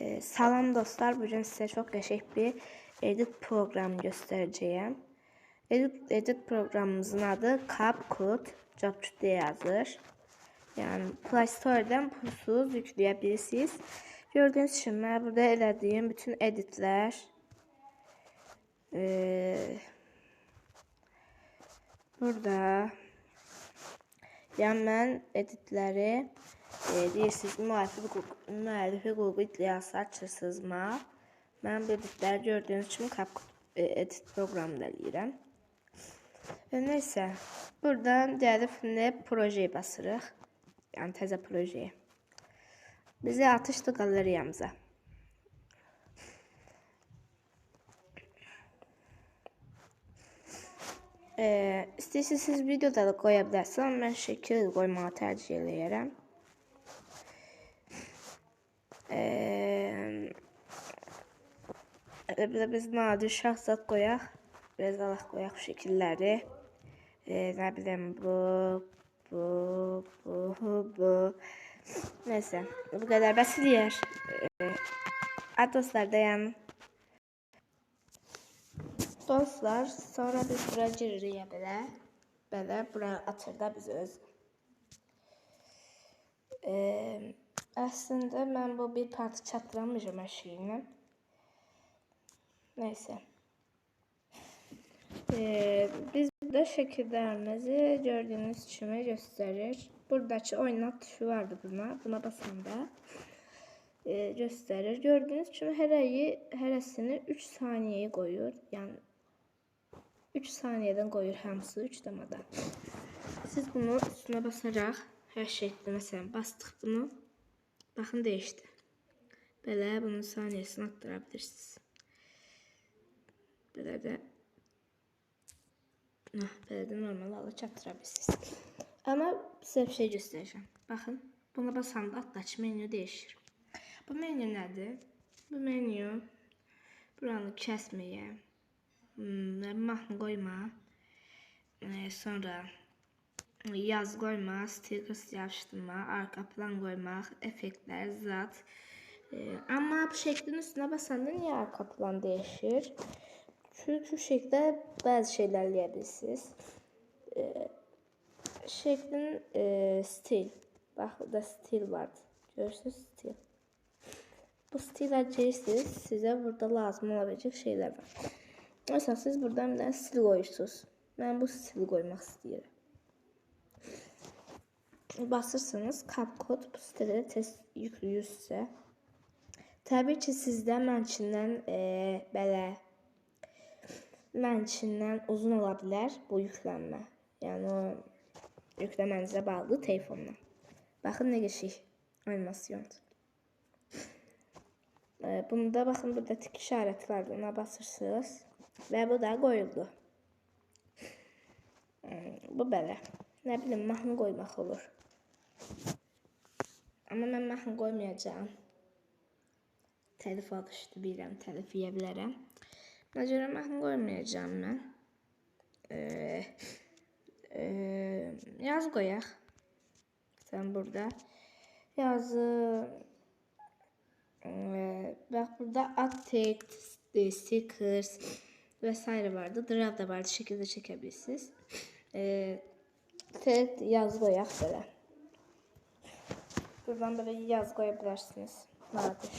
Ee, salam dostlar, bugün size çok qəşəng bir edit programı göstereceğim. Edit, edit programımızın adı CapCut, CapCut yazır. Yani Play Store'dan pulsuz yükleyebilirsiniz. Gördüğünüz gibi ben burada elədiyim bütün editler. Ee, burada yani ben editleri e, deyirsiniz müəllifi hüquq, müəllifi hüququ iddiası açırsınızmı? Mən bu editləri gördüyünüz kimi CapCut e, edit programında eləyirəm. Və neysə, buradan gəlib nə projeyə basırıq. Yəni təzə projeye. Bizi atışdı qalereyamıza. Ee, istəyirsiniz videoda da qoya bilərsiniz, amma mən şəkil qoymağı tərcih. Ee, bir biz nadir şahzad qoyaq. Biraz alaq qoyaq şəkilləri. Ee, nə bilim bu, bu, bu, bu. Neyse, bu kadar bəs eləyər. Ee, dostlar dayanın. Dostlar, sonra biz bura giririk belə. Belə bura atır da biz öz. Ee, əslində mən bu bir parça çatdıramışam əşiyinə. Neyse. Ee, biz burada şəkillərimizi gördüyünüz kimi göstərir. Buradakı oynat tuşu vardı buna. Buna basanda e, göstərir. Gördüyünüz kimi hərəyi, hərəsini 3 saniyəyə qoyur. Yəni 3 saniyədən qoyur hamısı 3 damada. Siz bunu üstünə basaraq hər şeydə məsələn bastıq bunu. Baxın dəyişdi. Belə bunun saniyəsini artdıra bilirsiniz. Belə də Heh, belə də normal alı çatdıra bilirsiniz. Ama size bir şey göstereceğim. Bakın buna basanda atlaç menü değişir. Bu menü nedir? Bu menü buranı kesmeye, hmm, mahnı koyma, e, sonra yaz koyma, stickers yapıştırma, arka plan koymak, efektler, zat. E, ama bu şeklin üstüne basanda niye arka plan değişir? Çünkü şu şekilde bazı şeyler yapabilirsiniz. E, şeklin e, stil. Bak burada stil vardı. Görürsünüz stil. Bu stil açıyorsunuz. Size burada lazım olabilecek şeyler var. Mesela siz buradan bir tane stil koyuyorsunuz. Ben bu stili koymak istiyorum. Basırsanız CapCut bu sitede test yüklüyürsə Təbii ki, sizdə mənçindən e, belə mənçindən uzun ola bilər bu yüklənmə. Yəni o yükləmənizə bağlı telefonla. Baxın nə qəşəng animasiyondur. E, bunda baxın burada tik işarəti var. Buna basırsınız və bu da qoyuldu. E, bu belə. Nə bilim mahnı qoymaq olur. Amma mən mahnı qoymayacağam. Təlif alışdı bilirəm, təlif yeyə bilərəm. Buna görə mahnı qoymayacağam ee, yaz koyak. Sen burada yazı ee, bak burada update, stickers vesaire vardı. Drive da vardı. Şekilde çekebilirsiniz. Tek yaz koyak böyle. Buradan böyle yaz koyabilirsiniz. Nadir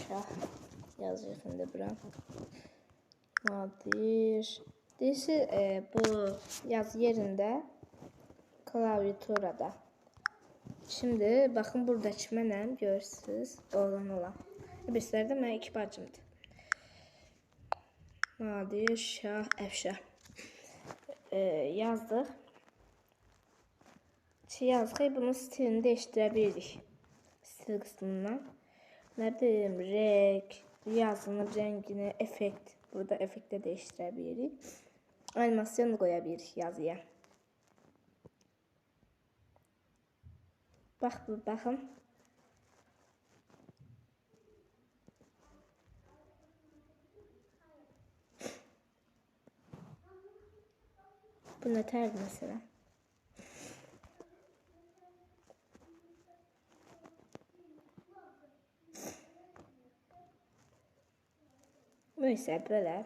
yazıyor şimdi bura. Nadir. Dişi e, bu yaz yerinde klaviaturada. Şimdi bakın buradakı mənəm, görürsünüz, oğlan olan. Birisləri də iki bacımdır. Nadir Şah Əfşah. Ee, yazdıq. Şey yazdık, bunun stilini dəyişdirə. Stil. Nə bilim, renk, yazının rəngini, effekt. Burada effektdə dəyişdirə bilirik. Animasyon qoya bilirik yazıya. Bak bu bakın. Bu ne ter mesela? Neyse böyle.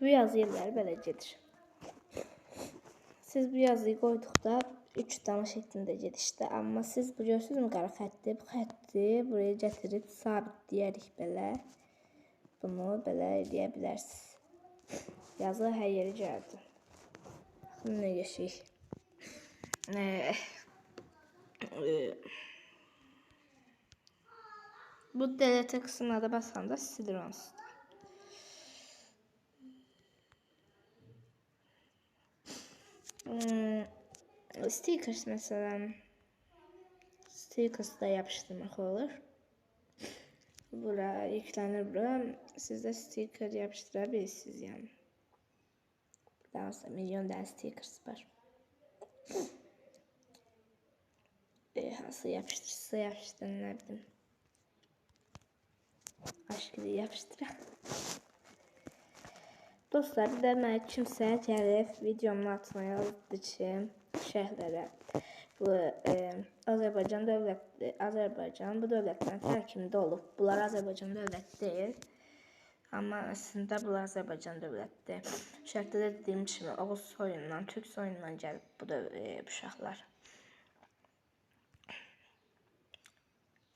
Bu yazı yerləri belə gedir. Siz bu yazıyı qoyduqda 3 dama şəklində gedişdə, amma siz bu görürsünüzmü qara xətti? Bu xətti buraya gətirib sabitləyərik belə. Bunu belə eləyə bilərsiniz. Yazı hər yerə gəldi. Baxın nə yaşayır. E, bu delete kısmına da basanda silir onsuz. da. Hmm, stickers mesela. Stickers da yapıştırmak olur. Bura yüklenir bura. Siz de sticker yapıştırabilirsiniz yani. Daha sonra milyon tane stickers var. E, nasıl yapıştırsa yapıştır ne. Aşk gibi yapıştır. Dostlar bir də mənə kimsə gəlib videomun altına yazdı ki, şərhlərə bu e, Azərbaycan dövləti, Azərbaycan bu dövlətlərin tərkibində olub. Bunlar Azərbaycan dövləti deyil. Amma əslində bunlar Azərbaycan dövlətidir. Şərhdə də dediyim kimi Oğuz soyundan, Türk soyundan gəlib bu da e, bu uşaqlar.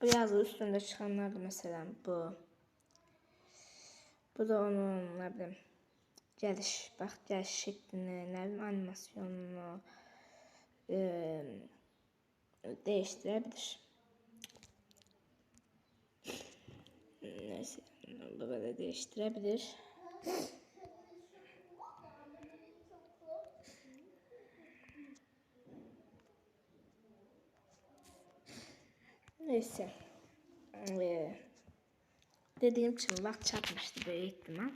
Bu yazı üstündə çıxanlardır məsələn bu. Bu da onun nə bilim gəliş, bax gəliş şəklini, nə bilim animasyonunu e, dəyişdirə bilir. Neyse, bu böyle değiştirebilir. Neyse. Ee, dediğim vaxt çatmıştı böyle ihtimal.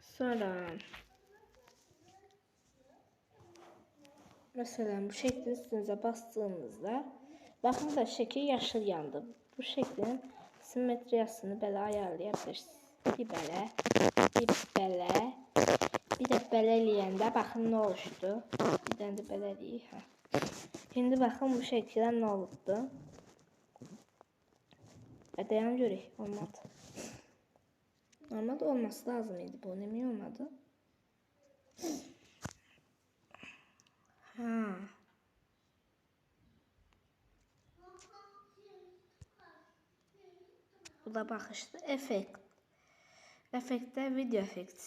Sonra Mesela bu şeklin üstünüze bastığınızda bakın da şekil yaşıl yandı. Bu şeklin simetriyasını belə ayarlaya bilirsiniz. Bir belə, bir belə, bir də belə eləyəndə baxın nə oluşdu. Bir dənə də belə eləyək. Hə. Şimdi baxın bu şəkildə nə olubdu. E, dayan görək, olmadı. Normalde olması lazım idi bu. Niye olmadı? Ha. Bu da baxışdı. Effekt. Effektdə video effekt.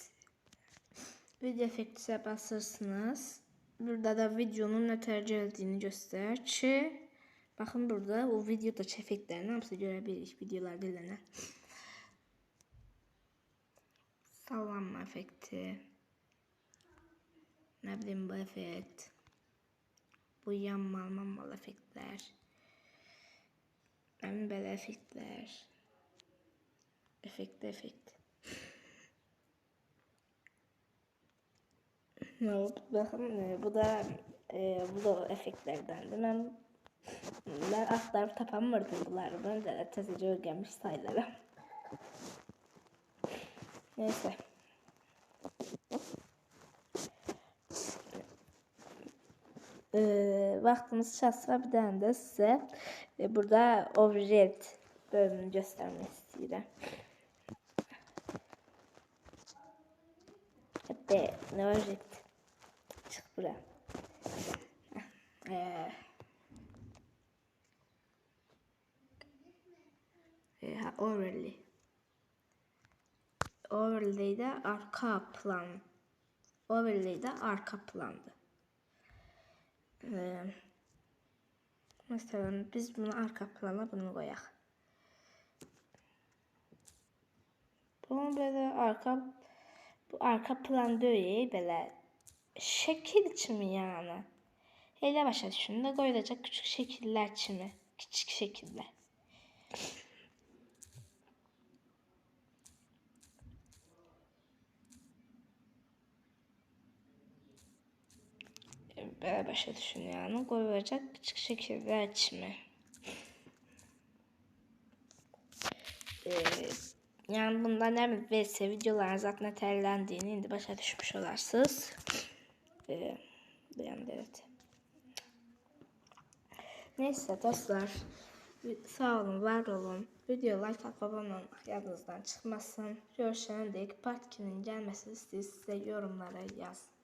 Video effektisə basırsınız. Burada da videonun nə tərcih edildiyini göstərir ki, baxın burada o videodakı effektlərin hamısı görə bilirik videolarda elənər. Sallanma effekti. Ne bileyim bu effekt. Bu yanmal mammal effektler. Ben böyle effektler. Efekt efekt. Ne oldu? Bakın e, bu da e, bu da efektlerdendi. Ben ben aktarıp tapamırdım bunları. Ben de tezece öğrenmiş sayılırım. Neyse. Ee, vaktiniz çatsa bir tane de size e, burada object bölümünü göstermek istedim. Be, ne object? Buraya. Ee, e, overlay. Overlay'de arka plan. Overlay'de arka plandı. Ee, mesela biz bunu arka plana bunu koyak. Bunu böyle arka bu arka plan değil böyle şekil kimi yani. Elə başa düşün də qoyulacaq küçük şəkillər kimi, kiçik şəkillər. Böyle başa düşün yani koyulacak küçük şəkillər kimi. Ee, yani bunda ne mi VS videoların zaten nətərləndiğini indi başa düşmüş olarsınız. Ee, yani evet. Neyse dostlar. Sağ olun, var olun. Video like atıp abone olmak yadınızdan çıkmasın. Görüşene dek part 2'nin gelmesini istəyirsinizsə yorumlara yazın.